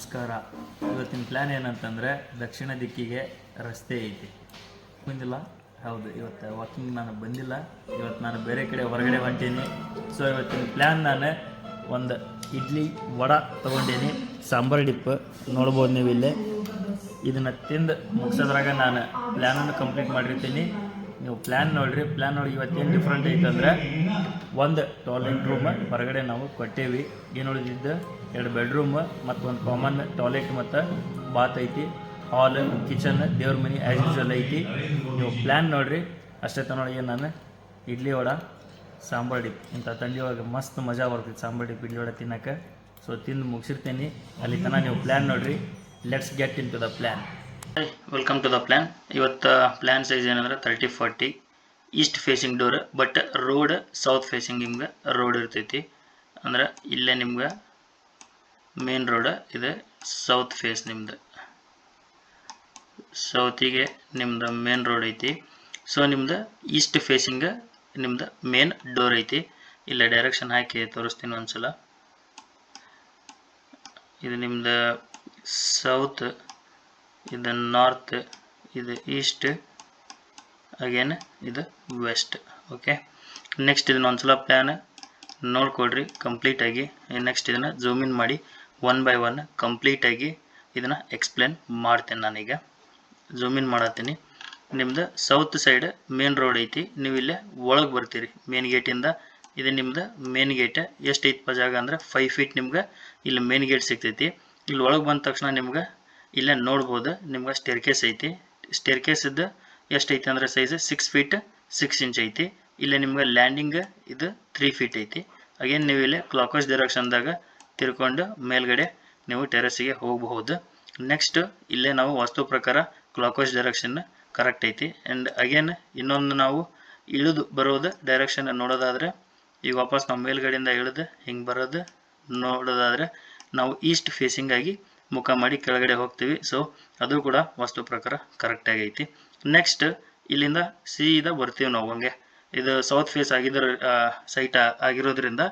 ನಮಸ್ಕಾರ. ಇವತ್ತಿನ ಪ್ಲ್ಯಾನ್ ಏನಂತಂದರೆ ದಕ್ಷಿಣ ದಿಕ್ಕಿಗೆ ರಸ್ತೆ ಐತಿ. ಬಂದಿಲ್ಲ? ಹೌದು, ಇವತ್ತು ವಾಕಿಂಗ್ ನಾನು ಬಂದಿಲ್ಲ. ಇವತ್ತು ನಾನು ಬೇರೆ ಕಡೆ ಹೊರಗಡೆ ಹೊಂಟೀನಿ. ಸೊ ಇವತ್ತಿನ ಪ್ಲ್ಯಾನ್ ನಾನು ಒಂದು ಇಡ್ಲಿ ವಡ ತೊಗೊಂಡೀನಿ. ಸಾಂಬಾರು ಡಿಪ್ ನೋಡ್ಬೋದು ನೀವು ಇಲ್ಲಿ ಇದನ್ನು ತಿಂದು ಮುಗಿಸೋದ್ರಾಗ ನಾನು ಪ್ಲ್ಯಾನನ್ನು ಕಂಪ್ಲೀಟ್ ಮಾಡಿರ್ತೀನಿ. ನೀವು ಪ್ಲ್ಯಾನ್ ನೋಡ್ರಿ ಪ್ಲ್ಯಾನ್ ನೋಡಿ ಇವತ್ತೇನು ಡಿಫ್ರೆಂಟ್ ಐತಂದ್ರೆ ಒಂದು ಟಾಯ್ಲೆಟ್ ರೂಮ್ ಹೊರಗಡೆ ನಾವು ಕೊಟ್ಟೇವಿ. ಏನು ಉಳಿದಿದ್ದು? ಎರಡು ಬೆಡ್ರೂಮ್ ಮತ್ತು ಒಂದು ಕಾಮನ್ ಟಾಯ್ಲೆಟ್ ಮತ್ತು ಬಾತ್ ಐತಿ. ಹಾಲ್ ಕಿಚನ್ ದೇವ್ರ ಮನೆ ಆ್ಯಸ್ ಯೂಶಲ್ ಐತಿ. ನೀವು ಪ್ಲ್ಯಾನ್ ನೋಡ್ರಿ. ಅಷ್ಟೇ ತನ್ನೊಳಗೆ ನಾನು ಇಡ್ಲಿ ವಡ, ಸಾಂಬಾರ್ ಡಿಪ್ ಇಂಥ ತಂಡಿ ಒಳಗೆ ಮಸ್ತ್ ಮಜಾ ಬರ್ತೈತೆ ಸಾಂಬಾರ್ ಡಿಪ್ ಇಡ್ಲಿ ವಡ ತಿನ್ನಕ್ಕೆ. ಸೊ ತಿಂದು ಮುಗಿಸಿರ್ತೀನಿ. ಅಲ್ಲಿ ತನಕ ನೀವು ಪ್ಲ್ಯಾನ್ ನೋಡ್ರಿ. Let's get into the plan welcome to the plan ಇವತ್ತು ಪ್ಲ್ಯಾನ್ ಸೈಜ್ ಏನಂದ್ರೆ thirty forty east facing door but road south facing ನಿಮ್ಗೆ ರೋಡ್ ಇರ್ತೈತಿ. ಅಂದ್ರೆ ಇಲ್ಲೇ ನಿಮ್ಗೆ ಮೇನ್ ರೋಡ್ ಇದೆ ಸೌತ್ ಫೇಸ್ ನಿಮ್ದು. ಸೌತಿಗೆ ನಿಮ್ದು ಮೇನ್ ರೋಡ್ ಐತಿ. ಸೊ ನಿಮ್ದು ಈಸ್ಟ್ ಫೇಸಿಂಗ್ ನಿಮ್ದು ಮೇನ್ ಡೋರ್ ಐತಿ. ಇಲ್ಲ ಡೈರೆಕ್ಷನ್ ಹಾಕಿ ತೋರಿಸ್ತೀನಿ ಒಂದ್ಸಲ. ಇದು ನಿಮ್ದು ಸೌತ್ ಇದು ನಾರ್ತ್ ಇದು ಈಸ್ಟ್ ಅಗೇನ್ ಇದು ವೆಸ್ಟ್ ಓಕೆ ನೆಕ್ಸ್ಟ್ ಇದನ್ನ ಒಂದ್ಸಲ ಪ್ಲ್ಯಾನ್ ನೋಡ್ಕೊಡ್ರಿ ಕಂಪ್ಲೀಟಾಗಿ ನೆಕ್ಸ್ಟ್ ಇದನ್ನು ಜೂಮ್ ಇನ್ ಮಾಡಿ ಒನ್ ಬೈ ಒನ್ ಕಂಪ್ಲೀಟಾಗಿ ಇದನ್ನು ಎಕ್ಸ್ಪ್ಲೇನ್ ಮಾಡ್ತೇನೆ ನಾನೀಗ. ಜೂಮ್ ಇನ್ ಮಾಡತ್ತೀನಿ. ನಿಮ್ದು ಸೌತ್ ಸೈಡ್ ಮೇನ್ ರೋಡ್ ಐತಿ, ನೀವು ಇಲ್ಲೇ ಒಳಗೆ ಬರ್ತೀರಿ. ಮೇನ್ ಗೇಟಿಂದ ಇದು ನಿಮ್ದು ಮೇನ್ ಗೇಟ್ ಎಷ್ಟೈತಪ್ಪ ಜಾಗ ಅಂದ್ರೆ ಫೈವ್ ಫೀಟ್ ನಿಮ್ಗೆ ಇಲ್ಲಿ ಮೇನ್ ಗೇಟ್ ಸಿಗ್ತೈತಿ. ಇಲ್ಲಿ ಒಳಗೆ ಬಂದ ತಕ್ಷಣ ನಿಮ್ಗೆ ಇಲ್ಲೇ ನೋಡ್ಬೋದು, ನಿಮ್ಗೆ ಸ್ಟೇರ್ಕೇಸ್ ಐತಿ. ಸ್ಟೇರ್ಕೇಸಿದ್ದು ಎಷ್ಟು ಐತಿ ಅಂದ್ರೆ size six feet six inch ಐತಿ. ಇಲ್ಲೇ ನಿಮ್ಗೆ ಲ್ಯಾಂಡಿಂಗ್ ಇದು ತ್ರೀ ಫೀಟ್ ಐತಿ. ಅಗೇನ್ ನೀವು ಇಲ್ಲಿ ಕ್ಲಾಕ್ವೈಸ್ ಡೈರೆಕ್ಷನ್ದಾಗ ತಿರ್ಕೊಂಡು ಮೇಲ್ಗಡೆ ನೀವು ಟೆರೆಸ್ಸಿಗೆ ಹೋಗಬಹುದು. ನೆಕ್ಸ್ಟ್ ಇಲ್ಲೇ ನಾವು ವಾಸ್ತು ಪ್ರಕಾರ ಕ್ಲಾಕ್ವೈಸ್ ಡೈರೆಕ್ಷನ್ ಕರೆಕ್ಟ್ ಐತಿ. ಆ್ಯಂಡ್ ಅಗೇನ್ ಇನ್ನೊಂದು ನಾವು ಇಳಿದು ಬರೋದು ಡೈರೆಕ್ಷನ್ ನೋಡೋದಾದ್ರೆ, ಈಗ ವಾಪಸ್ ನಾವು ಮೇಲ್ಗಡೆಯಿಂದ ಇಳಿದು ಹಿಂಗೆ ಬರೋದು ನೋಡೋದಾದ್ರೆ, ನಾವು ಈಸ್ಟ್ ಫೇಸಿಂಗ್ ಆಗಿ ಮುಖ ಮಾಡಿ ಕೆಳಗಡೆ ಹೋಗ್ತೀವಿ. ಸೊ ಅದು ಕೂಡ ವಸ್ತು ಪ್ರಕಾರ ಕರೆಕ್ಟ್ ಆಗೈತಿ ನೆಕ್ಸ್ಟ್ ಇಲ್ಲಿಂದ ಸೀದಾ ಬರ್ತೀವಿ ನಾವು ಹಂಗೆ. ಇದು ಸೌತ್ ಫೇಸ್ ಆಗಿದ್ರ ಸೈಟ್ ಆಗಿರೋದ್ರಿಂದ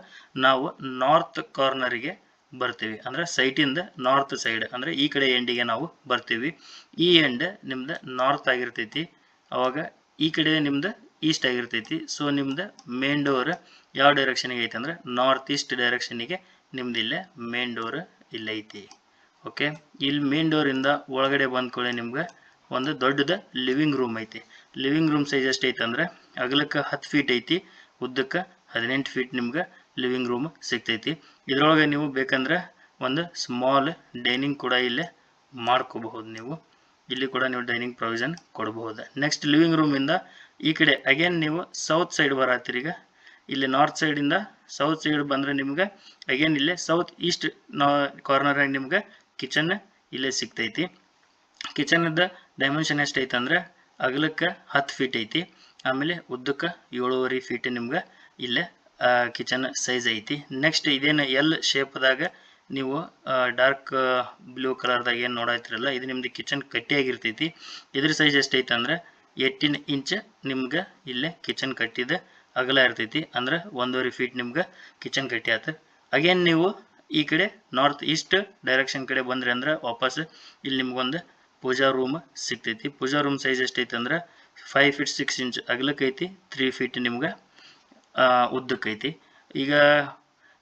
ನಾವು ನಾರ್ತ್ ಕಾರ್ನರಿಗೆ ಬರ್ತೀವಿ. ಅಂದರೆ ಸೈಟಿಂದ ನಾರ್ತ್ ಸೈಡ್ ಅಂದರೆ ಈ ಕಡೆ ಎಂಡಿಗೆ ನಾವು ಬರ್ತೀವಿ. ಈ ಎಂಡ್ ನಿಮ್ದು ನಾರ್ತ್ ಆಗಿರ್ತೈತಿ. ಅವಾಗ ಈ ಕಡೆ ನಿಮ್ದು ಈಸ್ಟ್ ಆಗಿರ್ತೈತಿ. ಸೊ ನಿಮ್ದು ಮೇನ್ ಡೋರ್ ಯಾವ ಡೈರೆಕ್ಷನ್ಗೆ ಐತೆ ಅಂದ್ರೆ ನಾರ್ತ್ ಈಸ್ಟ್ ಡೈರೆಕ್ಷನಿಗೆ ನಿಮ್ದು ಇಲ್ಲೇ ಮೇನ್ ಡೋರ್ ಇಲ್ಲೈತಿ ಓಕೆ? ಇಲ್ಲಿ ಮೇನ್ ಡೋರಿಂದ ಒಳಗಡೆ ಬಂದ್ಕೊಳ್ಳಿ ನಿಮಗೆ ಒಂದು ದೊಡ್ಡದ ಲಿವಿಂಗ್ ರೂಮ್ ಐತಿ. ಲಿವಿಂಗ್ ರೂಮ್ ಸೈಜ್ ಎಷ್ಟು ಐತಂದ್ರೆ ಅಗಲಕ್ಕೆ ಹತ್ತು ಫೀಟ್ ಐತಿ, ಉದ್ದಕ್ಕೆ ಹದಿನೆಂಟು ಫೀಟ್ ನಿಮ್ಗೆ ಲಿವಿಂಗ್ ರೂಮ್ ಸಿಗ್ತೈತಿ. ಇದ್ರೊಳಗೆ ನೀವು ಬೇಕಂದ್ರೆ ಒಂದು ಸ್ಮಾಲ್ ಡೈನಿಂಗ್ ಕೂಡ ಇಲ್ಲಿ ಮಾಡ್ಕೋಬಹುದು ನೀವು. ಇಲ್ಲಿ ಕೂಡ ನೀವು ಡೈನಿಂಗ್ ಪ್ರೊವಿಷನ್ ಕೊಡಬಹುದು. ನೆಕ್ಸ್ಟ್ ಲಿವಿಂಗ್ ರೂಮಿಂದ ಈ ಕಡೆ ಅಗೇನ್ ನೀವು ಸೌತ್ ಸೈಡ್ ಬರತ್ತೀರಿ ಈಗ. ಇಲ್ಲಿ ನಾರ್ತ್ ಸೈಡಿಂದ ಸೌತ್ ಸೈಡ್ ಬಂದರೆ ನಿಮ್ಗೆ ಅಗೇನ್ ಇಲ್ಲಿ ಸೌತ್ ಈಸ್ಟ್ ಕಾರ್ನರಾಗಿ ನಿಮ್ಗೆ ಕಿಚನ್ ಇಲ್ಲೇ ಸಿಗ್ತೈತಿ. ಕಿಚನದ ಡೈಮೆನ್ಷನ್ ಎಷ್ಟು ಐತಂದ್ರೆ ಅಂದ್ರೆ ಅಗಲಕ್ಕೆ ಹತ್ತು ಫೀಟ್ ಐತಿ. ಆಮೇಲೆ ಉದ್ದಕ್ಕೆ ಏಳುವರೆ ಫೀಟ್ ನಿಮ್ಗೆ ಇಲ್ಲೇ ಕಿಚನ್ ಸೈಜ್ ಐತಿ. ನೆಕ್ಸ್ಟ್ ಇದೇನು ಎಲ್ ಶೇಪ್ದಾಗ ನೀವು ಡಾರ್ಕ್ ಬ್ಲೂ ಕಲರ್ದಾಗ ಏನು ನೋಡತ್ತಿರಲ್ಲ ಇದು ನಿಮ್ದು ಕಿಚನ್ ಕಟ್ಟಿಯಾಗಿರ್ತೈತಿ. ಇದ್ರ ಸೈಜ್ ಎಷ್ಟೈತೆ ಅಂದ್ರೆ ಏಯ್ಟೀನ್ ಇಂಚ್ ನಿಮ್ಗೆ ಇಲ್ಲೇ ಕಿಚನ್ ಕಟ್ಟಿದ ಅಗಲ ಇರ್ತೈತಿ. ಅಂದ್ರೆ ಒಂದೂವರೆ ಫೀಟ್ ನಿಮ್ಗೆ ಕಿಚನ್ ಕಟ್ಟಿ ಆತ ಅಗೇನ್ ನೀವು ಈ ಕಡೆ ನಾರ್ತ್ ಈಸ್ಟ್ ಡೈರೆಕ್ಷನ್ ಕಡೆ ಬಂದ್ರಿ ಅಂದ್ರೆ ವಾಪಸ್ ಇಲ್ಲಿ ನಿಮ್ಗೊಂದು ಪೂಜಾ ರೂಮ್ ಸಿಗ್ತೈತಿ. ಪೂಜಾ ರೂಮ್ ಸೈಜ್ ಎಷ್ಟೈತೆ ಅಂದ್ರೆ ಫೈವ್ ಫೀಟ್ ಸಿಕ್ಸ್ ಇಂಚ್ ಅಗಲಕ್ಕೈತಿ ತ್ರೀ ಫೀಟ್ ನಿಮ್ಗೆ ಉದ್ದಕ್ಕೈತಿ ಈಗ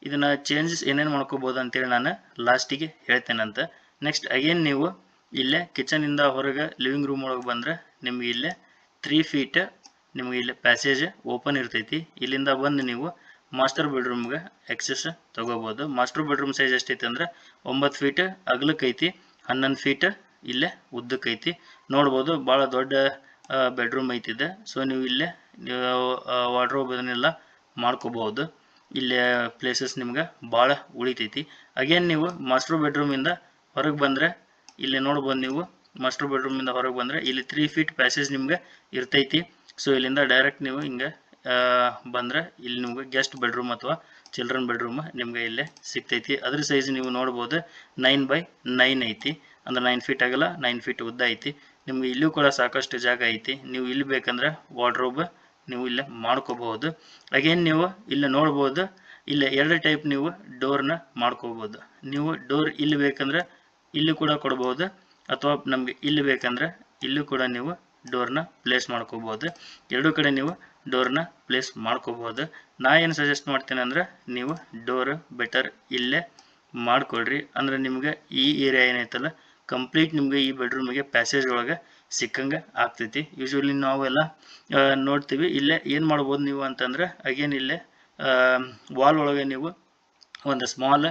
ಇದನ್ನ ಚೇಂಜಸ್ ಏನೇನು ಮಾಡ್ಕೋಬೋದು ಅಂತೇಳಿ ನಾನು ಲಾಸ್ಟಿಗೆ ಹೇಳ್ತೇನಂತ ನೆಕ್ಸ್ಟ್ ಅಗೇನ್ ನೀವು ಇಲ್ಲೇ ಕಿಚನಿಂದ ಹೊರಗೆ ಲಿವಿಂಗ್ ರೂಮ್ ಒಳಗೆ ಬಂದರೆ ನಿಮ್ಗೆ ಇಲ್ಲೇ ತ್ರೀ ಫೀಟ್ ನಿಮ್ಗೆ ಇಲ್ಲಿ ಪ್ಯಾಸೇಜ್ ಓಪನ್ ಇರ್ತೈತಿ. ಇಲ್ಲಿಂದ ಬಂದು ನೀವು ಮಾಸ್ಟರ್ ಬೆಡ್ರೂಮ್ಗೆ ಎಕ್ಸಸ್ ತಗೋಬೋದು. ಮಾಸ್ಟರ್ ಬೆಡ್ರೂಮ್ ಸೈಜ್ ಎಷ್ಟೈತೆ ಅಂದ್ರೆ ಒಂಬತ್ತು ಫೀಟ್ ಅಗಲಕ್ಕೈತಿ, ಹನ್ನೊಂದು ಫೀಟ್ ಇಲ್ಲೇ ಉದ್ದಕ್ಕೈತಿ. ನೋಡ್ಬೋದು ಭಾಳ ದೊಡ್ಡ ಬೆಡ್ರೂಮ್ ಐತಿದೆ. ಸೊ ನೀವು ಇಲ್ಲೇ ವಾರ್ಡ್ರೋಬ್ ಅದನ್ನೆಲ್ಲ ಮಾಡ್ಕೋಬಹುದು. ಇಲ್ಲೇ ಪ್ಲೇಸಸ್ ನಿಮ್ಗೆ ಭಾಳ ಉಳಿತೈತಿ. ಅಗೇನ್ ನೀವು ಮಾಸ್ಟರ್ ಬೆಡ್ರೂಮಿಂದ ಹೊರಗೆ ಬಂದರೆ, ಇಲ್ಲಿ ನೋಡ್ಬೋದು ನೀವು ಮಾಸ್ಟರ್ ಬೆಡ್ರೂಮಿಂದ ಹೊರಗೆ ಬಂದರೆ ಇಲ್ಲಿ ತ್ರೀ ಫೀಟ್ ಪ್ಯಾಸೇಜ್ ನಿಮ್ಗೆ ಇರ್ತೈತಿ. ಸೊ ಇಲ್ಲಿಂದ ಡೈರೆಕ್ಟ್ ನೀವು ಹಿಂಗೆ ಬಂದರೆ ಇಲ್ಲಿ ನಿಮಗೆ ಗೆಸ್ಟ್ ಬೆಡ್ರೂಮ್ ಅಥವಾ ಚಿಲ್ಡ್ರನ್ ಬೆಡ್ರೂಮ್ ನಿಮಗೆ ಇಲ್ಲೇ ಸಿಗ್ತೈತಿ. ಅದ್ರ ಸೈಜ್ ನೀವು ನೋಡ್ಬೋದು ನೈನ್ ಬೈ ನೈನ್ ಐತಿ. ಅಂದ್ರೆ ನೈನ್ ಫೀಟ್ ಆಗಲ್ಲ ನೈನ್ ಫೀಟ್ ಉದ್ದ ಐತಿ. ನಿಮ್ಗೆ ಇಲ್ಲೂ ಕೂಡ ಸಾಕಷ್ಟು ಜಾಗ ಐತಿ. ನೀವು ಇಲ್ಲಿ ಬೇಕಂದ್ರೆ ವಾರ್ಡ್ರೋಬ್ ನೀವು ಇಲ್ಲೇ ಮಾಡ್ಕೋಬಹುದು. ಅಗೇನ್ ನೀವು ಇಲ್ಲಿ ನೋಡ್ಬೋದು, ಇಲ್ಲಿ ಎರಡು ಟೈಪ್ ನೀವು ಡೋರ್ನ ಮಾಡ್ಕೋಬೋದು ನೀವು ಡೋರ್ ಇಲ್ಲಿ ಬೇಕಂದ್ರೆ ಇಲ್ಲಿ ಕೂಡ ಕೊಡ್ಬೋದು, ಅಥವಾ ನಮಗೆ ಇಲ್ಲಿ ಬೇಕಂದ್ರೆ ಇಲ್ಲೂ ಕೂಡ ನೀವು ಡೋರ್ನ ಪ್ಲೇಸ್ ಮಾಡ್ಕೋಬೋದು. ಎರಡೂ ಕಡೆ ನೀವು ಡೋರ್ನ ಪ್ಲೇಸ್ ಮಾಡ್ಕೋಬೋದು. ನಾ ಏನು ಸಜೆಸ್ಟ್ ಮಾಡ್ತೇನೆ ಅಂದ್ರೆ ನೀವು ಡೋರ್ ಬೆಟರ್ ಇಲ್ಲೇ ಮಾಡ್ಕೊಳ್ರಿ. ಅಂದ್ರೆ ನಿಮ್ಗೆ ಈ ಏರಿಯಾ ಏನೈತಲ್ಲ ಕಂಪ್ಲೀಟ್ ನಿಮ್ಗೆ ಈ ಬೆಡ್ರೂಮಿಗೆ ಪ್ಯಾಸೇಜ್ ಒಳಗೆ ಸಿಕ್ಕಂಗೆ ಆಗ್ತೈತಿ. ಯೂಶ್ವಲಿ ನಾವೆಲ್ಲ ನೋಡ್ತೀವಿ. ಇಲ್ಲೇ ಏನು ಮಾಡ್ಬೋದು ನೀವು ಅಂತಂದ್ರೆ ಅಗೇನ್ ಇಲ್ಲೇ ವಾಲ್ ಒಳಗೆ ನೀವು ಒಂದು ಸ್ಮಾಲ್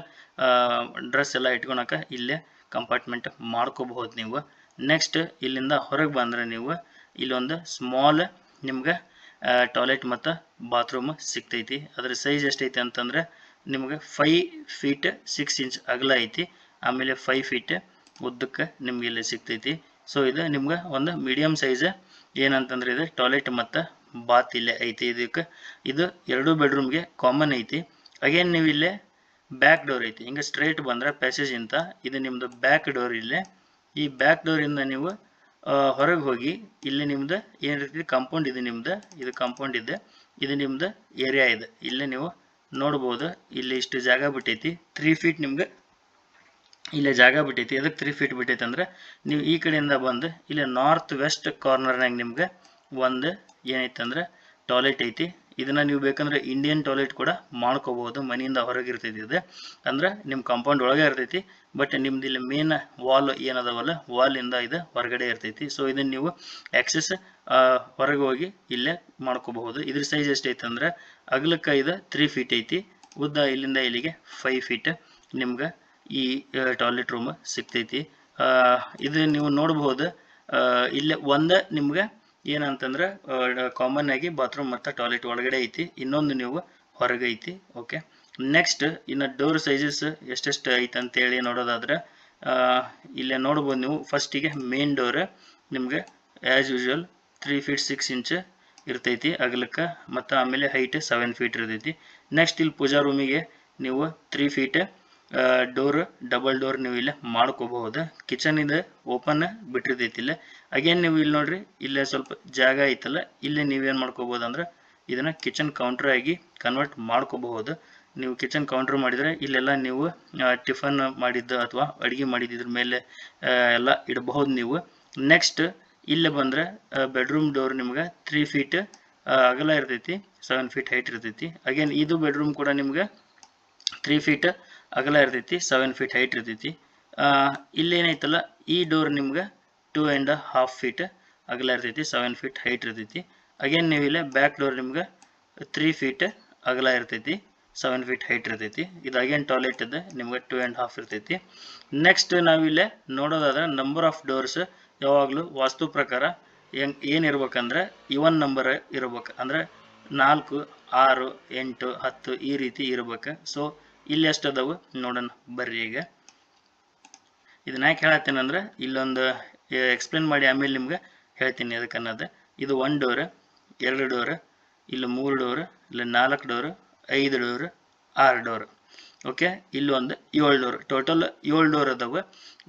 ಡ್ರೆಸ್ ಎಲ್ಲ ಇಟ್ಕೊಳಕ ಇಲ್ಲೇ ಕಂಪಾರ್ಟ್ಮೆಂಟ್ ಮಾಡ್ಕೋಬಹುದು ನೀವು. ನೆಕ್ಸ್ಟ್ ಇಲ್ಲಿಂದ ಹೊರಗೆ ಬಂದರೆ ನೀವು ಇಲ್ಲೊಂದು ಸ್ಮಾಲ್ ನಿಮ್ಗೆ ಟಾಯ್ಲೆಟ್ ಮತ್ತು ಬಾತ್ರೂಮ್ ಸಿಗ್ತೈತಿ. ಅದ್ರ ಸೈಜ್ ಎಷ್ಟೈತಿ ಅಂತಂದ್ರೆ ನಿಮ್ಗೆ ಫೈ ಫೀಟ್ ಸಿಕ್ಸ್ ಇಂಚ್ ಅಗಲ ಐತಿ. ಆಮೇಲೆ ಫೈ ಫೀಟ್ ಉದ್ದಕ್ಕೆ ನಿಮ್ಗೆ ಇಲ್ಲಿ ಸಿಗ್ತೈತಿ. ಸೊ ಇದು ನಿಮ್ಗೆ ಒಂದು ಮೀಡಿಯಮ್ ಸೈಜ್ ಏನಂತಂದ್ರೆ ಇದು ಟಾಯ್ಲೆಟ್ ಮತ್ತು ಬಾತ್ ಇಲ್ಲೇ ಐತಿ. ಇದಕ್ಕೆ ಇದು ಎರಡು ಬೆಡ್ರೂಮ್ಗೆ ಕಾಮನ್ ಐತಿ. ಅಗೇನ್ ನೀವು ಇಲ್ಲೇ ಬ್ಯಾಕ್ ಡೋರ್ ಐತಿ. ಹಿಂಗೆ ಸ್ಟ್ರೈಟ್ ಬಂದ್ರೆ ಪ್ಯಾಸೇಜ್ ಇಂತ. ಇದು ನಿಮ್ದು ಬ್ಯಾಕ್ ಡೋರ್ ಇಲ್ಲೇ. ಈ ಬ್ಯಾಕ್ ಡೋರಿಂದ ನೀವು ಹೊರಗೆ ಹೋಗಿ, ಇಲ್ಲಿ ನಿಮ್ದು ಏನು ರೀತಿ ಕಾಂಪೌಂಡ್ ಇದೆ ನಿಮ್ದು, ಇದು ಕಾಂಪೌಂಡ್ ಇದೆ, ಇದು ನಿಮ್ದು ಏರಿಯಾ ಇದೆ. ಇಲ್ಲಿ ನೀವು ನೋಡ್ಬೋದು, ಇಲ್ಲಿ ಇಷ್ಟು ಜಾಗ ಬಿಟ್ಟೈತಿ. ತ್ರೀ ಫೀಟ್ ನಿಮ್ಗೆ ಇಲ್ಲೇ ಜಾಗ ಬಿಟ್ಟೈತಿ. ಅದಕ್ಕೆ ತ್ರೀ ಫೀಟ್ ಬಿಟ್ಟೈತಿ ಅಂದ್ರೆ, ನೀವು ಈ ಕಡೆಯಿಂದ ಬಂದು, ಇಲ್ಲಿ ನಾರ್ತ್ ವೆಸ್ಟ್ ಕಾರ್ನರ್ನಾಗ ನಿಮ್ಗೆ ಒಂದು ಏನೈತೆ ಅಂದ್ರೆ ಟಾಯ್ಲೆಟ್ ಐತಿ. ಇದನ್ನ ನೀವು ಬೇಕಂದ್ರೆ ಇಂಡಿಯನ್ ಟಾಯ್ಲೆಟ್ ಕೂಡ ಮಾಡ್ಕೋಬಹುದು. ಮನೆಯಿಂದ ಇದು ಅಂದ್ರೆ ನಿಮ್ಮ ಕಾಂಪೌಂಡ್ ಒಳಗೆ ಇರ್ತೈತಿ. ಬಟ್ ನಿಮ್ದು ಇಲ್ಲಿ ಮೇನ್ ವಾಲ್ ಏನದವಲ್ಲ ವಾಲ್ ಇಂದ ಇದು ಹೊರಗಡೆ ಇರ್ತೈತಿ. ಸೊ ಇದನ್ನ ನೀವು ಆಕ್ಸೆಸ್ ಹೊರಗೆ ಹೋಗಿ ಇಲ್ಲೇ ಮಾಡ್ಕೋಬಹುದು. ಇದ್ರ ಸೈಜ್ ಎಷ್ಟೈತೆ ಅಂದ್ರೆ ಅಗಲಕ್ಕ ಇದು ತ್ರೀ ಫೀಟ್ ಐತಿ. ಉದ್ದ ಇಲ್ಲಿಂದ ಇಲ್ಲಿಗೆ ಫೈವ್ ಫೀಟ್ ನಿಮ್ಗೆ ಈ ಟಾಯ್ಲೆಟ್ ರೂಮ್ ಸಿಗ್ತೈತಿ. ಇದು ನೀವು ನೋಡಬಹುದು ಇಲ್ಲೇ ಒಂದ ನಿಮ್ಗೆ ಏನಂತಂದ್ರೆ ಕಾಮನ್ ಆಗಿ ಬಾತ್ರೂಮ್ ಮತ್ತು ಟಾಯ್ಲೆಟ್ ಒಳಗಡೆ ಐತಿ, ಇನ್ನೊಂದು ನೀವು ಹೊರಗೆ ಐತಿ ಓಕೆ ನೆಕ್ಸ್ಟ್ ಇನ್ನು ಡೋರ್ ಸೈಜಸ್ ಎಷ್ಟೆಷ್ಟು ಐತೆ ಅಂತೇಳಿ ನೋಡೋದಾದ್ರೆ ಇಲ್ಲೇ ನೋಡ್ಬೋದು ನೀವು ಫಸ್ಟಿಗೆ ಮೇನ್ ಡೋರ್ ನಿಮ್ಗೆ as usual three feet six inch ಇರ್ತೈತಿ ಅಗಲಕ್ಕೆ, ಮತ್ತು ಆಮೇಲೆ ಹೈಟ್ ಸೆವೆನ್ ಫೀಟ್ ಇರ್ತೈತಿ. ನೆಕ್ಸ್ಟ್ ಇಲ್ಲಿ ಪೂಜಾ ರೂಮಿಗೆ ನೀವು three feet door double door ನೀವು ಇಲ್ಲಿ ಮಾಡ್ಕೋಬಹುದು. ಕಿಚನ್ ಇದೆ ಓಪನ್ ಬಿಟ್ಟಿರ್ತೈತಿ ಇಲ್ಲ ಅಗೇನ್ ನೀವು ಇಲ್ಲಿ ನೋಡ್ರಿ, ಇಲ್ಲೇ ಸ್ವಲ್ಪ ಜಾಗ ಐತಲ್ಲ, ಇಲ್ಲೇ ನೀವೇನು ಮಾಡ್ಕೋಬಹುದು ಅಂದ್ರೆ ಇದನ್ನ ಕಿಚನ್ ಕೌಂಟರ್ ಆಗಿ ಕನ್ವರ್ಟ್ ಮಾಡ್ಕೋಬಹುದು. ನೀವು ಕಿಚನ್ ಕೌಂಟರ್ ಮಾಡಿದ್ರೆ ಇಲ್ಲೆಲ್ಲ ನೀವು ಟಿಫನ್ ಮಾಡಿದ್ದು ಅಥವಾ ಅಡುಗೆ ಮಾಡಿದ್ರ ಮೇಲೆ ಎಲ್ಲ ಇಡಬಹುದು ನೀವು. ನೆಕ್ಸ್ಟ್ ಇಲ್ಲೇ ಬಂದ್ರೆ ಬೆಡ್ರೂಮ್ ಡೋರ್ ನಿಮ್ಗೆ ತ್ರೀ ಫೀಟ್ ಅಗಲ ಇರ್ತೈತಿ ಸೆವೆನ್ ಫೀಟ್ ಹೈಟ್ ಇರ್ತೈತಿ. ಅಗೇನ್ ಇದು ಬೆಡ್ರೂಮ್ ಕೂಡ ನಿಮ್ಗೆ ತ್ರೀ ಫೀಟ್ ಅಗಲ ಇರ್ತೈತಿ ಸೆವೆನ್ ಫೀಟ್ ಹೈಟ್ ಇರ್ತೈತಿ. ಇಲ್ಲೇನೈತಲ್ಲ ಈ ಡೋರ್ ನಿಮ್ಗೆ ಟೂ ಆ್ಯಂಡ್ ಹಾಫ್ ಫೀಟ್ ಅಗಲ ಇರ್ತೈತಿ ಸೆವೆನ್ ಫೀಟ್ ಹೈಟ್ ಇರ್ತೈತಿ. ಅಗೇನ್ ನೀವು ಇಲ್ಲೇ ಬ್ಯಾಕ್ ಡೋರ್ ನಿಮ್ಗೆ ತ್ರೀ ಫೀಟ್ ಅಗಲ ಇರ್ತೈತಿ ಸೆವೆನ್ ಫೀಟ್ ಹೈಟ್ ಇರ್ತೈತಿ. ಇದು ಅಗೇನ್ ಟಾಯ್ಲೆಟ್ ಇದೆ ನಿಮ್ಗೆ ಟೂ ಆ್ಯಂಡ್ ಹಾಫ್ ಇರ್ತೈತಿ. ನೆಕ್ಸ್ಟ್ ನಾವಿಲ್ಲೇ ನೋಡೋದಾದ್ರೆ ನಂಬರ್ ಆಫ್ ಡೋರ್ಸ್ ಯಾವಾಗಲೂ ವಾಸ್ತು ಪ್ರಕಾರ ಹೆಂಗ್ ಏನಿರ್ಬೇಕಂದ್ರೆ ಇವನ್ ನಂಬರ್ ಇರ್ಬೇಕು. ಅಂದ್ರೆ ನಾಲ್ಕು, ಆರು, ಎಂಟು, ಹತ್ತು ಈ ರೀತಿ ಇರ್ಬೇಕು. ಸೊ ಇಲ್ಲಿ ಎಷ್ಟು ಅದಾವು. ನೋಡೋಣ, ಬರ್ರಿ ಈಗ. ಇದನ್ನ ಯಾಕೆ ಹೇಳತ್ತೇನೆ ಅಂದ್ರೆ, ಇಲ್ಲೊಂದು ಎಕ್ಸ್ಪ್ಲೇನ್ ಮಾಡಿ ಆಮೇಲೆ ನಿಮ್ಗೆ ಹೇಳ್ತೀನಿ ಅದಕ್ಕೆ ಅನ್ನೋದು. ಇದು ಒನ್ ಡೋರ್ ಎರಡು ಡೋರ್ ಇಲ್ಲಿ ಮೂರು ಡೋರ್ ಇಲ್ಲಿ ನಾಲ್ಕು ಡೋರ್ ಐದು ಡೋರ್ ಆರು ಡೋರ್ ಓಕೆ ಇಲ್ಲೊಂದು ಏಳು ಡೋರ್ ಟೋಟಲ್ ಏಳು ಡೋರ್ ಅದಾವೆ.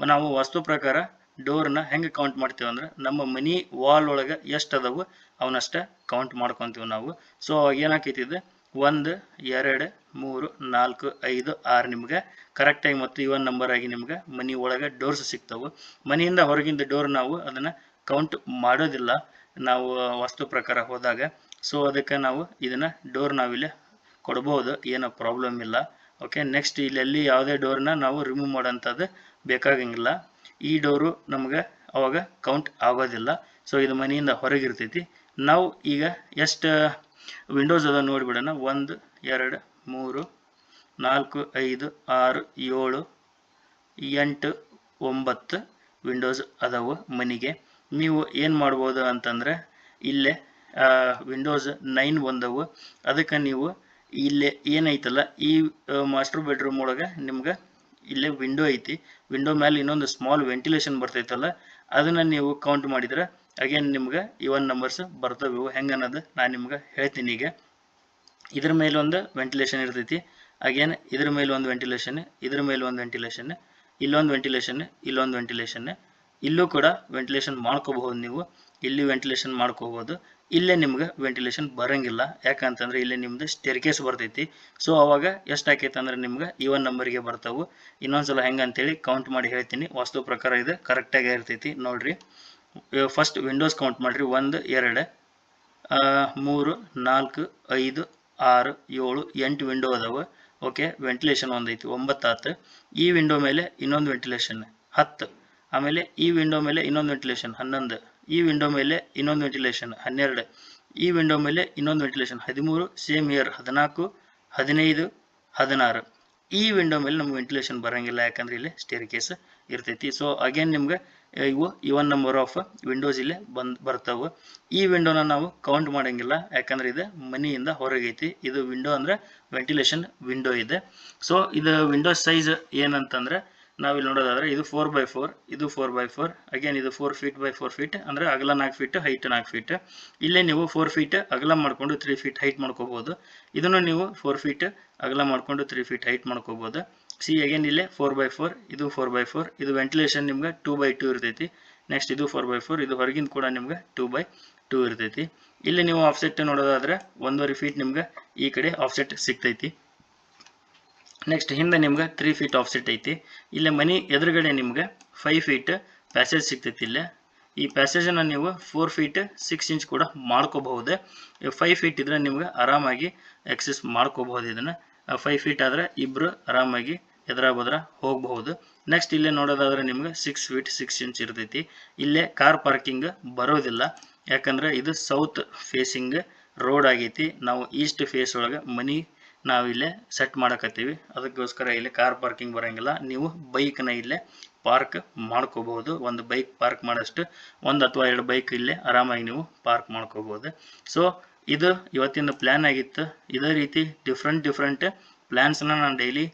ನಾವು ವಸ್ತು ಪ್ರಕಾರ ಡೋರ್ನ ಹೆಂಗೆ ಕೌಂಟ್ ಮಾಡ್ತೀವಿ ಅಂದ್ರೆ, ನಮ್ಮ ಮನಿ ವಾಲ್ ಒಳಗೆ ಎಷ್ಟು ಅದಾವು, ಅವನಷ್ಟೇ ಕೌಂಟ್ ಮಾಡ್ಕೊತೀವಿ ನಾವು. ಸೊ ಏನಾಕೈತಿ ಇದು? ಒಂದು, ಎರಡು, ಮೂರು, ನಾಲ್ಕು, ಐದು, ಆರು ನಿಮ್ಗೆ ಕರೆಕ್ಟಾಗಿ ಮತ್ತು ಇವನ್ ನಂಬರ್ ಆಗಿ ನಿಮ್ಗೆ ಮನಿ ಒಳಗೆ ಡೋರ್ಸ್ ಸಿಗ್ತಾವೆ. ಮನೆಯಿಂದ ಹೊರಗಿಂದ ಡೋರ್ ನಾವು ಅದನ್ನು ಕೌಂಟ್ ಮಾಡೋದಿಲ್ಲ. ನಾವು ವಸ್ತು ಪ್ರಕಾರ ಹೋದಾಗ. ಸೊ ಅದಕ್ಕೆ ನಾವು ಇದನ್ನು ಡೋರ್ ನಾವಿಲ್ಲಿ ಕೊಡ್ಬೋದು. ಏನೋ ಪ್ರಾಬ್ಲಮ್ ಇಲ್ಲ. ಓಕೆ ನೆಕ್ಸ್ಟ್ ಇಲ್ಲೆಲ್ಲಿ ಯಾವುದೇ ಡೋರ್ನ ನಾವು ರಿಮೂವ್ ಮಾಡೋಂಥದ್ದು ಬೇಕಾಗಂಗಿಲ್ಲ. ಈ ಡೋರು ನಮ್ಗೆ ಅವಾಗ ಕೌಂಟ್ ಆಗೋದಿಲ್ಲ. ಸೊ ಇದು ಮನೆಯಿಂದ ಹೊರಗಿರ್ತೈತಿ. ನಾವು ಈಗ ಎಷ್ಟು ವಿಂಡೋಸ್ ಅದ ನೋಡಿಬಿಡೋಣ ಒಂದು, ಎರಡು, ಮೂರು, ನಾಲ್ಕು, ಐದು, ಆರು, ಏಳು, ಎಂಟು, ಒಂಬತ್ತು ವಿಂಡೋಸ್ ಅದಾವು ಮನೆಗೆ. ನೀವು ಏನು ಮಾಡ್ಬೋದು ಅಂತಂದರೆ ಇಲ್ಲೇ ವಿಂಡೋಸ್ ನೈನ್ ಬಂದವು ಅದಕ್ಕೆ ನೀವು ಇಲ್ಲೇ ಏನೈತಲ್ಲ, ಈ ಮಾಸ್ಟರ್ ಬೆಡ್ರೂಮ್ ಒಳಗೆ ನಿಮ್ಗೆ ಇಲ್ಲೇ ವಿಂಡೋ ಐತಿ. ವಿಂಡೋ ಮೇಲೆ ಇನ್ನೊಂದು ಸ್ಮಾಲ್ ವೆಂಟಿಲೇಷನ್ ಬರ್ತೈತಲ್ಲ, ಅದನ್ನು ನೀವು ಕೌಂಟ್ ಮಾಡಿದ್ರೆ ಅಗೇನ್ ನಿಮ್ಗೆ ಇವನ್ ನಂಬರ್ಸ್ ಬರ್ತವೆ ಇವು. ಹೆಂಗೆ ಅನ್ನೋದು ನಾನು ನಿಮ್ಗೆ ಹೇಳ್ತೀನಿ ಈಗ. ಇದ್ರ ಮೇಲೆ ಒಂದು ವೆಂಟಿಲೇಷನ್ ಇರ್ತೈತಿ. ಅಗೇನ್ ಇದ್ರ ಮೇಲೆ ಒಂದು ವೆಂಟಿಲೇಷನ್ ಇದ್ರ ಮೇಲೆ ವೆಂಟಿಲೇಷನ್ ಇಲ್ಲೊಂದು ವೆಂಟಿಲೇಷನ್ ಇಲ್ಲೊಂದು ವೆಂಟಿಲೇಷನ್ ಇಲ್ಲೂ ಕೂಡ ವೆಂಟಿಲೇಷನ್ ಮಾಡ್ಕೋಬಹುದು ನೀವು. ಇಲ್ಲಿ ವೆಂಟಿಲೇಷನ್ ಮಾಡ್ಕೋಬಹುದು. ಇಲ್ಲೇ ನಿಮ್ಗೆ ವೆಂಟಿಲೇಷನ್ ಬರಂಗಿಲ್ಲ. ಯಾಕಂತಂದ್ರೆ ಇಲ್ಲಿ ನಿಮ್ದು ಸ್ಟೇರ್ಕೇಸ್ ಬರ್ತೈತಿ. ಸೊ ಅವಾಗ ಎಷ್ಟು ಆಕೈತೆ ಅಂದ್ರೆ ನಿಮ್ಗೆ ಇವನ್ ನಂಬರ್ಗೆ ಬರ್ತಾವು. ಇನ್ನೊಂದ್ಸಲ ಹೆಂಗೆ ಅಂತೇಳಿ ಕೌಂಟ್ ಮಾಡಿ ಹೇಳ್ತೀನಿ. ವಾಸ್ತು ಪ್ರಕಾರ ಇದು ಕರೆಕ್ಟಾಗಿ ಇರ್ತೈತಿ. ನೋಡ್ರಿ. ಫಸ್ಟ್ ವಿಂಡೋಸ್ ಕೌಂಟ್ ಮಾಡಿರಿ. ಒಂದು, ಎರಡು ಮೂರು, ನಾಲ್ಕು, ಐದು, ಆರು, ಏಳು, ಎಂಟು ವಿಂಡೋ ಅದಾವೆ. ಓಕೆ ವೆಂಟಿಲೇಷನ್ ಒಂದೈತಿ ಒಂಬತ್ತು ಈ ವಿಂಡೋ ಮೇಲೆ ಇನ್ನೊಂದು ವೆಂಟಿಲೇಷನ್ ಹತ್ತು. ಆಮೇಲೆ ಈ ವಿಂಡೋ ಮೇಲೆ ಇನ್ನೊಂದು ವೆಂಟಿಲೇಷನ್ ಹನ್ನೊಂದು. ಈ ವಿಂಡೋ ಮೇಲೆ ಇನ್ನೊಂದು ವೆಂಟಿಲೇಷನ್ ಹನ್ನೆರಡು. ಈ ವಿಂಡೋ ಮೇಲೆ ಇನ್ನೊಂದು ವೆಂಟಿಲೇಷನ್ ಹದಿಮೂರು ಸೇಮ್ ಇಯರ್ ಹದಿನಾಲ್ಕು, ಹದಿನೈದು, ಹದಿನಾರು. ಈ ವಿಂಡೋ ಮೇಲೆ ನಮ್ಗೆ ವೆಂಟಿಲೇಷನ್ ಬರಂಗಿಲ್ಲ. ಯಾಕಂದ್ರೆ ಇಲ್ಲಿ ಸ್ಟೇರ್ ಕೇಸ್ ಇರ್ತೈತಿ. ಸೊ ಅಗೇನ್ ನಿಮ್ಗೆ ಇವು ಇವನ್ ನಂಬರ್ ಆಫ್ ವಿಂಡೋಸ್ ಇಲ್ಲಿ ಬಂದ್, ಬರ್ತಾವೆ. ಈ ವಿಂಡೋನ ನಾವು ಕೌಂಟ್ ಮಾಡಂಗಿಲ್ಲ. ಯಾಕಂದ್ರೆ ಇದು ಮನಿಯಿಂದ ಹೊರಗೈತಿ. ಇದು ವಿಂಡೋ ಅಂದ್ರೆ ವೆಂಟಿಲೇಷನ್ ವಿಂಡೋ ಇದೆ. ಸೊ ಇದು ವಿಂಡೋ ಸೈಜ್ ಏನಂತಂದ್ರೆ ಇಲ್ಲಿ ನೋಡೋದಾದ್ರೆ ಇದು ಫೋರ್ ಬೈ ಫೋರ್ ಇದು ಫೋರ್ ಬೈ ಫೋರ್ ಅಗೇನ್ ಇದು four feet by four feet ಅಂದ್ರೆ ಅಗಲ ನಾಲ್ಕು ಫೀಟ್ ಹೈಟ್ ನಾಲ್ಕು ಫೀಟ್ ಇಲ್ಲೇ ನೀವು ಫೋರ್ ಫೀಟ್ ಅಗಲ ಮಾಡ್ಕೊಂಡು ತ್ರೀ ಫೀಟ್ ಹೈಟ್ ಮಾಡ್ಕೋಬಹುದು ಇದನ್ನು ನೀವು ಫೋರ್ ಫೀಟ್ ಅಗಲ ಮಾಡ್ಕೊಂಡು ತ್ರೀ ಫೀಟ್ ಹೈಟ್ ಮಾಡ್ಕೋಬಹುದು ಸಿ ಅಗೇನ್ ಇಲ್ಲೇ ಫೋರ್ ಬೈ ಫೋರ್ ಇದು ಫೋರ್ ಬೈ ಫೋರ್ ಇದು ವೆಂಟಿಲೇಷನ್ ನಿಮ್ಗೆ ಟೂ ಬೈ ಟೂ ಇರ್ತೈತಿ. ನೆಕ್ಸ್ಟ್ ಇದು ಫೋರ್ ಬೈ ಫೋರ್ ಇದು ಹೊರಗಿಂದ ಕೂಡ ನಿಮ್ಗೆ ಟೂ ಬೈ ಟೂ ಇರ್ತೈತಿ. ಇಲ್ಲಿ ನೀವು ಆಫ್ಸೆಟ್ ನೋಡೋದಾದ್ರೆ ಒಂದೂವರೆ ಫೀಟ್ ನಿಮ್ಗೆ ಈ ಕಡೆ ಆಫ್ಸೆಟ್ ಸಿಗ್ತೈತಿ. ನೆಕ್ಸ್ಟ್ ಹಿಂದೆ ನಿಮ್ಗೆ ತ್ರೀ ಫೀಟ್ ಆಫ್ಸೆಟ್ ಐತಿ. ಇಲ್ಲೇ ಮನಿ ಎದುರುಗಡೆ ನಿಮ್ಗೆ ಫೈವ್ ಫೀಟ್ ಪ್ಯಾಸೇಜ್ ಸಿಗ್ತೈತಿ ಇಲ್ಲೇ. ಈ ಪ್ಯಾಸೇಜನ್ನು ನೀವು ಫೋರ್ ಫೀಟ್ ಸಿಕ್ಸ್ ಇಂಚ್ ಕೂಡ ಮಾಡ್ಕೋಬಹುದು. ಫೈವ್ ಫೀಟ್ ಇದ್ರೆ ನಿಮ್ಗೆ ಆರಾಮಾಗಿ ಎಕ್ಸಸ್ ಮಾಡ್ಕೋಬಹುದು ಇದನ್ನು. ಫೈವ್ ಫೀಟ್ ಆದರೆ ಇಬ್ಬರು ಆರಾಮಾಗಿ ಎದ್ರ ಬದ್ರ ಹೋಗಬಹುದು. ನೆಕ್ಸ್ಟ್ ಇಲ್ಲೇ ನೋಡೋದಾದ್ರೆ ನಿಮ್ಗೆ ಸಿಕ್ಸ್ ಫೀಟ್ ಸಿಕ್ಸ್ ಇಂಚ್ ಇರ್ತೈತಿ. ಇಲ್ಲೇ ಕಾರ್ ಪಾರ್ಕಿಂಗ್ ಬರೋದಿಲ್ಲ. ಯಾಕಂದ್ರೆ ಇದು ಸೌತ್ ಫೇಸಿಂಗ್ ರೋಡ್ ಆಗೈತಿ. ನಾವು ಈಸ್ಟ್ ಫೇಸ್ ಒಳಗೆ ಮನಿ ನಾವು ಸೆಟ್ ಮಾಡಕತ್ತೀವಿ. ಅದಕ್ಕೋಸ್ಕರ ಇಲ್ಲಿ ಕಾರ್ ಪಾರ್ಕಿಂಗ್ ಬರಂಗಿಲ್ಲ. ನೀವು ಬೈಕ್ನ ಇಲ್ಲೇ ಪಾರ್ಕ್ ಮಾಡ್ಕೋಬಹುದು. ಒಂದು ಬೈಕ್ ಪಾರ್ಕ್ ಮಾಡೋಷ್ಟು, ಒಂದು ಅಥವಾ ಎರಡು ಬೈಕ್ ಇಲ್ಲೇ ಆರಾಮಾಗಿ ನೀವು ಪಾರ್ಕ್ ಮಾಡ್ಕೋಬಹುದು. ಸೊ ಇದು ಇವತ್ತಿನ ಪ್ಲ್ಯಾನ್ ಆಗಿತ್ತು. ಇದೇ ರೀತಿ ಡಿಫ್ರೆಂಟ್ ಡಿಫ್ರೆಂಟ್ ಪ್ಲ್ಯಾನ್ಸ್ನ ನಾನು ಡೈಲಿ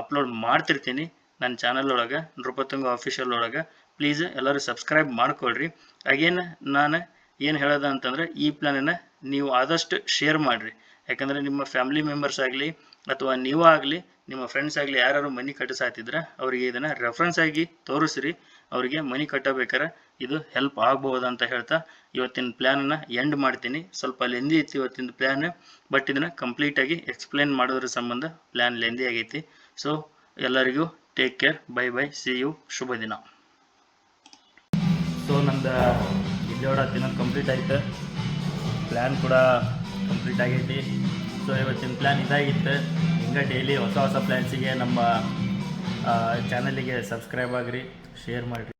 ಅಪ್ಲೋಡ್ ಮಾಡ್ತಿರ್ತೀನಿ ನನ್ನ ಚಾನಲ್ ಒಳಗೆ ನೃಪತುಂಗ ಆಫೀಷಿಯಲ್ ಒಳಗೆ. ಪ್ಲೀಸ್ ಎಲ್ಲರೂ ಸಬ್ಸ್ಕ್ರೈಬ್ ಮಾಡ್ಕೊಳ್ರಿ. ಅಗೇನ್ ನಾನು ಏನು ಹೇಳೋದು ಅಂತಂದ್ರೆ ಈ ಪ್ಲ್ಯಾನನ್ನು ನೀವು ಆದಷ್ಟು ಶೇರ್ ಮಾಡಿರಿ. ಯಾಕಂದರೆ ನಿಮ್ಮ ಫ್ಯಾಮಿಲಿ ಮೆಂಬರ್ಸ್ ಆಗಲಿ ಅಥವಾ ನೀವು ಆಗಲಿ, ನಿಮ್ಮ ಫ್ರೆಂಡ್ಸ್ ಆಗಲಿ ಯಾರು ಮನಿ ಕಟ್ಟಿಸಾತಿದ್ರೆ ಅವರಿಗೆ ಇದನ್ನು ರೆಫರೆನ್ಸ್ ಆಗಿ ತೋರಿಸ್ರಿ. ಅವರಿಗೆ ಮನಿ ಕಟ್ಟಬೇಕಾರೆ ಇದು ಹೆಲ್ಪ್ ಆಗ್ಬೋದು ಅಂತ ಹೇಳ್ತಾ ಇವತ್ತಿನ ಪ್ಲ್ಯಾನನ್ನು ಎಂಡ್ ಮಾಡ್ತೀನಿ. ಸ್ವಲ್ಪ ಲೆಂದಿ ಇತ್ತು ಇವತ್ತಿನ ಪ್ಲ್ಯಾನ್ ಬಟ್ ಇದನ್ನು ಕಂಪ್ಲೀಟಾಗಿ ಎಕ್ಸ್ಪ್ಲೇನ್ ಮಾಡೋದ್ರ ಸಂಬಂಧ ಪ್ಲ್ಯಾನ್ ಲೆಂದಿ ಆಗೈತಿ. ಸೊ ಎಲ್ಲರಿಗೂ take care bye bye see you ಶುಭ ದಿನ. ಸೊ ನಂದು ಇಲ್ಲೋಡ ದಿನ ಕಂಪ್ಲೀಟ್ ಆಯ್ತು. ಪ್ಲ್ಯಾನ್ ಕೂಡ ಕಂಪ್ಲೀಟ್ ಆಗೈತಿ. ಸೊ ಇವತ್ತಿನ ಪ್ಲ್ಯಾನ್ ಇದಾಗಿತ್ತು. ಹಿಂಗೆ ಡೈಲಿ ಹೊಸ ಹೊಸ ಪ್ಲ್ಯಾನ್ಸಿಗೆ ನಮ್ಮ ಚಾನಲಿಗೆ ಸಬ್ಸ್ಕ್ರೈಬ್ ಆಗಿರಿ ಶೇರ್ ಮಾಡಿರಿ.